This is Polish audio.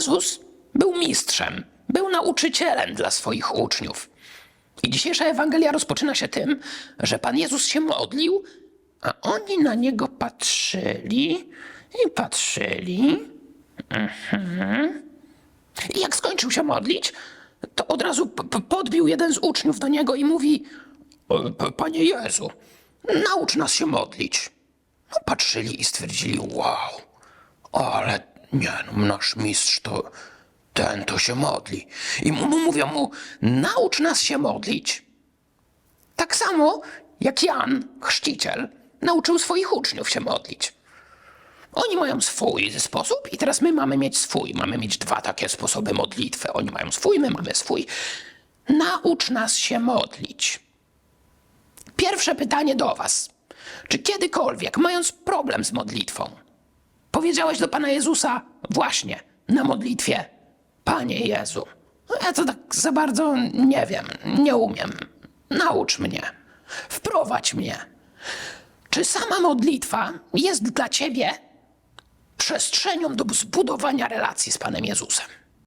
Jezus był mistrzem, był nauczycielem dla swoich uczniów. I dzisiejsza Ewangelia rozpoczyna się tym, że Pan Jezus się modlił, a oni na niego patrzyli i patrzyli. Mhm. I jak skończył się modlić, to od razu podbił jeden z uczniów do niego i mówi: "O, p- Panie Jezu, naucz nas się modlić. No, patrzyli i stwierdzili: Wow, ale nie, no, nasz mistrz to ten to się modli. I mu, mówią mu: Naucz nas się modlić. Tak samo jak Jan, chrzciciel, nauczył swoich uczniów się modlić. Oni mają swój sposób i teraz my mamy mieć swój. Mamy mieć dwa takie sposoby modlitwy. Oni mają swój, my mamy swój. Naucz nas się modlić. Pierwsze pytanie do Was. Czy kiedykolwiek, mając problem z modlitwą, powiedziałeś do Pana Jezusa właśnie na modlitwie: Panie Jezu, ja to tak za bardzo nie wiem, nie umiem. Naucz mnie, wprowadź mnie. Czy sama modlitwa jest dla Ciebie przestrzenią do zbudowania relacji z Panem Jezusem?